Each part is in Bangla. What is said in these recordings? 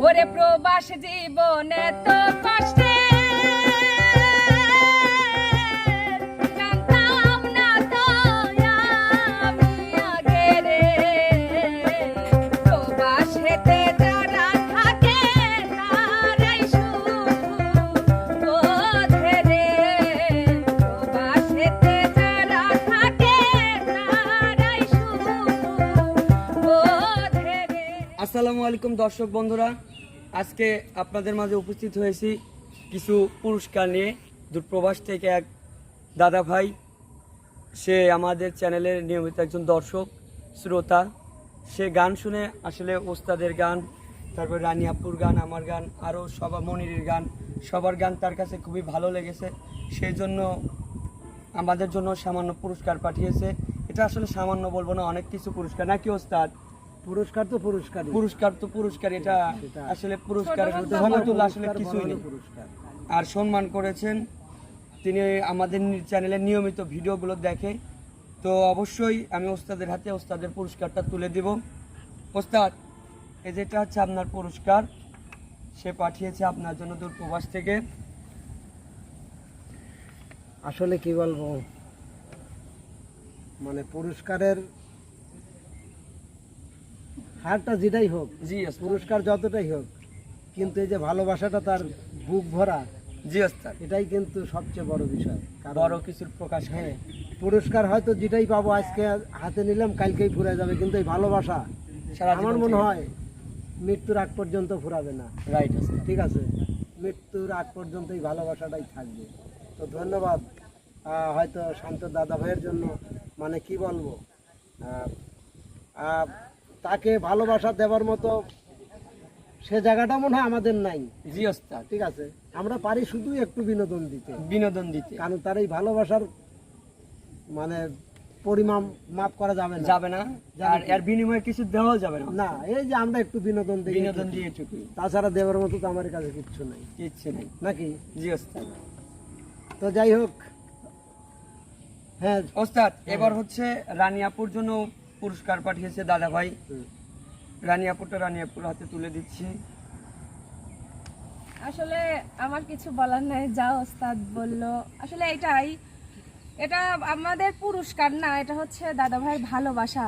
ওরে প্রবাস জীবনে তো কষ্টে আসসালামু আলাইকুম দর্শক বন্ধুরা। আজকে আপনাদের মাঝে উপস্থিত হয়েছি কিছু পুরস্কার নিয়ে। দূরপ্রবাস থেকে এক দাদা ভাই, সে আমাদের চ্যানেলের নিয়মিত একজন দর্শক, শ্রোতা। সে গান শুনে আসলে ওস্তাদের গান, তারপর রানী আপুর গান, আমার গান আরও সবার মনিরের গান, সবার গান তার কাছে খুবই ভালো লেগেছে। সেই জন্য আমাদের জন্য সামান্য পুরস্কার পাঠিয়েছে। এটা আসলে সামান্য বলব না, অনেক কিছু পুরস্কার। নাকি ওস্তাদ? পুরস্কার তো পুরস্কার পুরস্কার তো পুরস্কার এটা আসলে পুরস্কার। আসলে কিছুই নেই। আর সম্মান করেছেন। তিনি আমাদের চ্যানেলের নিয়মিত ভিডিওগুলো দেখে। তো অবশ্যই আমি ওস্তাদের হাতে ওস্তাদের পুরস্কারটা তুলে দিব। ওস্তাদ এই যেটা হচ্ছে আপনার পুরস্কার। সে পাঠিয়েছে আপনার জন্য দূর প্রবাস থেকে। আসলে কি বলব? মানে পুরস্কারের হারটা যেটাই হোক জি পুরস্কার যতটাই হোক কিন্তু এই যে ভালোবাসাটা তার বুক ভরা জি ওস্তাদ এটাই কিন্তু সবচেয়ে বড় বিষয়। বড় কিছুর প্রকাশ হ্যাঁ। পুরস্কার হয়তো যেটাই পাবো আজকে হাতে নিলাম কালকেই ফুরে যাবে কিন্তু এই ভালোবাসা আমার মনে হয় মৃত্যুর আগ পর্যন্ত ফুরাবে না। রাইট ঠিক আছে? মৃত্যুর আগ পর্যন্ত এই ভালোবাসাটাই থাকবে। তো ধন্যবাদ। হয়তো শান্ত দাদা ভাইয়ের জন্য মানে কি বলব? তাকে ভালোবাসা দেওয়ার মতো সে জায়গাটা মনে হয় আমাদের নাই। জি ওস্তাদ ঠিক আছে? আমরা পারি শুধু একটু বিনোদন দিতে। বিনোদন দিতে। কারণ তার এই ভালোবাসার মানে পরিমাণ মাপ করা যাবে না। যাবে না। আর এর বিনিময়ে কিছু দেওয়াও যাবে না। না এই যে আমরা একটু বিনোদন দিই বিনোদন দিয়ে চুকি তাছাড়া দেওয়ার মতো তো আমার কাছে কিচ্ছু নাই। ইচ্ছে নেই। নাকি? জি ওস্তাদ তো যাই হোক হ্যাঁ। ওস্তাদ এবার হচ্ছে রানিয়াপুর জন্য পুরস্কার পাঠিয়েছে দাদা ভাই। রানিয়াপুরটা রানিয়াপুর হাতে তুলে দিচ্ছি। আসলে আমার কিছু বলার নাই যা ওস্তাদ বলল। আসলে এটাই এটা আমাদের পুরস্কার না এটা হচ্ছে দাদা ভাইয়ের ভালোবাসা।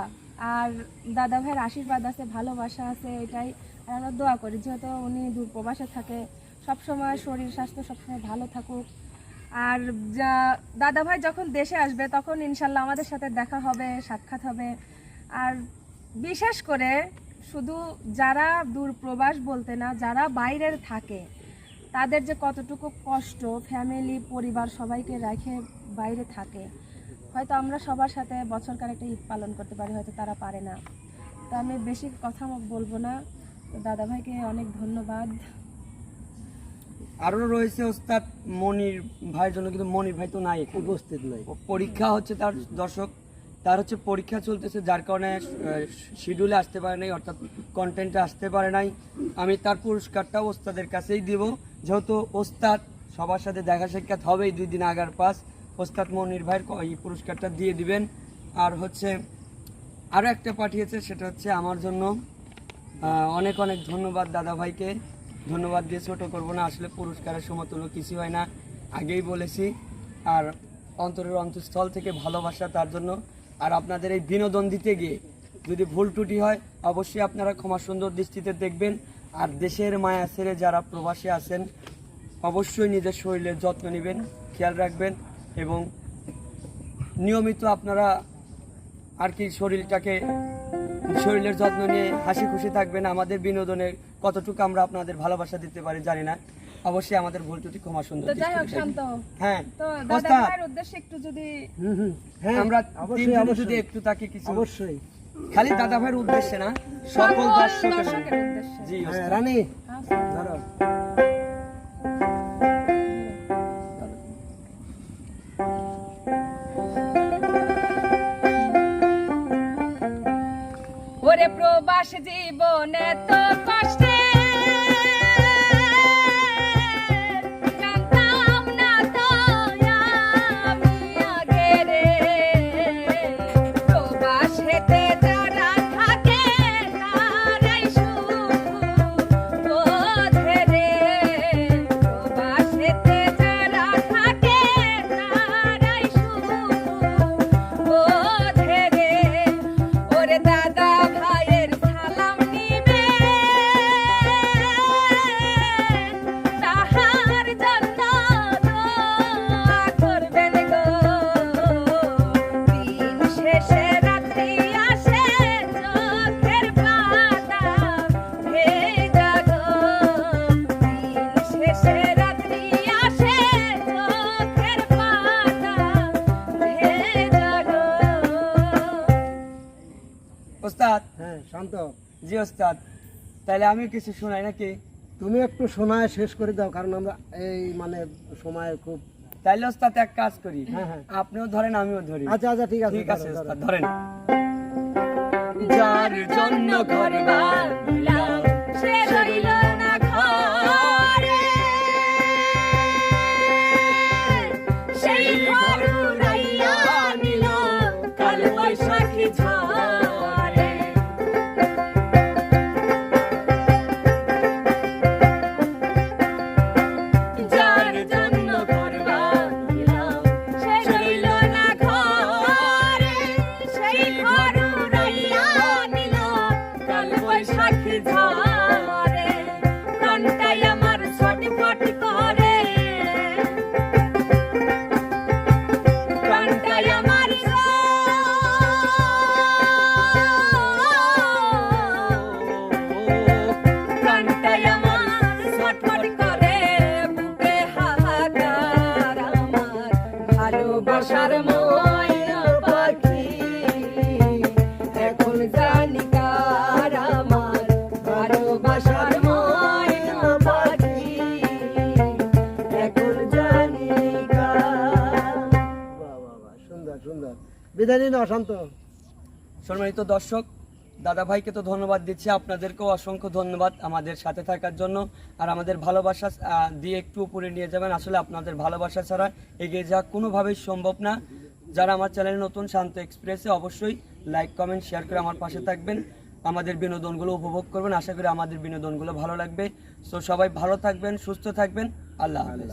আর দাদা ভাইয়ের আশীর্বাদ আছে ভালোবাসা আছে এটাই। আর আমরা দোয়া করি যেহেতু উনি দূর প্রবাসে থাকে সবসময় শরীর স্বাস্থ্য সবসময় ভালো থাকুক। আর যা দাদা ভাই যখন দেশে আসবে তখন ইনশাল্লাহ আমাদের সাথে দেখা হবে সাক্ষাৎ হবে। আর বিশেষ করে শুধু যারা দূর প্রবাস বলতে না যারা বাইরের থাকে তাদের যে কতটুকু কষ্ট ফ্যামিলি পরিবার সবাইকে রেখে বাইরে থাকে হয়তো আমরা সবার সাথে বছরকার একটা ঈদ পালন করতে পারি হয়তো তারা পারে না। তো আমি বেশি কথা বলব না। তো দাদা ভাইকে অনেক ধন্যবাদ। আরও রয়েছে ওস্তাদ মনির ভাইয়ের জন্য কিন্তু মনির ভাই তো নাই উপস্থিত নয় পরীক্ষা হচ্ছে তার দর্শক তার হচ্ছে পরীক্ষা চলতেছে, যার কারণে শিডিউলে আসতে পারে নাই, অর্থাৎ কন্টেন্টে আসতে পারে নাই। আমি তার পুরস্কারটা ওস্তাদের কাছেই দিব। যেহেতু ওস্তাদ, সবার সাথে দেখা সাক্ষাৎ হবেই দুই দিন আগার পাস। ওস্তাদ মনির ভাইয়ের এই পুরস্কারটা দিয়ে দিবেন। আর হচ্ছে আরও একটা পাঠিয়েছে, সেটা হচ্ছে আমার জন্য। অনেক অনেক ধন্যবাদ দাদা ভাইকে। ধন্যবাদ দিয়ে ছোটো করব না, আসলে পুরস্কারের সমতুল্য কিছু হয় না। আগেই বলেছি, আর অন্তরের অন্তঃস্থল থেকে ভালোবাসা তার জন্য। আর আপনাদের এই বিনোদন দিতে গিয়ে যদি ভুল ত্রুটি হয়, অবশ্যই আপনারা ক্ষমা সুন্দর দৃষ্টিতে দেখবেন। আর দেশের মায়া ছেড়ে যারা প্রবাসে আছেন, অবশ্যই নিজের শরীরের যত্ন নেবেন, খেয়াল রাখবেন এবং নিয়মিত আপনারা আর কি শরীরটাকে, শরীরের যত্ন নিয়ে হাসি খুশি থাকবেন। আমাদের বিনোদনে কতটুকু আমরা আপনাদের ভালোবাসা দিতে পারি জানি না। অবশ্যই আমাদের ভুল ত্রুটি ক্ষমা সুন্দর যাই হোক শান্ত হ্যাঁ উদ্দেশ্যে একটু যদি হ্যাঁ আমরা অবশ্যই অবশ্যই। যদি একটু তাকে কিছু অবশ্যই। খালি দাদা ভাইয়ের উদ্দেশ্যে না সকল দর্শকের জি হ্যাঁ রানী। আচ্ছা। ধরো। ওরে প্রবাস জীবনে তো কষ্টে শান্ত জি ওস্তাদ। তাহলে আমি কিছু শোনাই নাকি? তুমি একটু শোনায় শেষ করে দাও কারণ আমরা এই মানে সময় খুব তাইলে ওস্তাদ এক কাজ করি। হ্যাঁ, হ্যাঁ। আপনিও ধরেন আমিও ধরি। আচ্ছা আচ্ছা ঠিক আছে ঠিক আছে। ওস্তাদ ধরেন। যার জন্য ঘর বিদায় নিন অশান্ত। সম্মানিত দর্শক দাদা ভাইকে তো ধন্যবাদ দিচ্ছি। আপনাদেরকেও অসংখ্য ধন্যবাদ আমাদের সাথে থাকার জন্য। আর আমাদের ভালোবাসা দিয়ে একটু উপরে নিয়ে যাবেন। আসলে আপনাদের ভালোবাসা ছাড়া এগিয়ে যাওয়া কোনোভাবেই সম্ভব না। যারা আমার চ্যানেলে নতুন শান্ত এক্সপ্রেসে অবশ্যই লাইক কমেন্ট শেয়ার করে আমার পাশে থাকবেন। আমাদের বিনোদনগুলো উপভোগ করবেন। আশা করি আমাদের বিনোদনগুলো ভালো লাগবে। সো সবাই ভালো থাকবেন সুস্থ থাকবেন। আল্লাহ হাফেজ।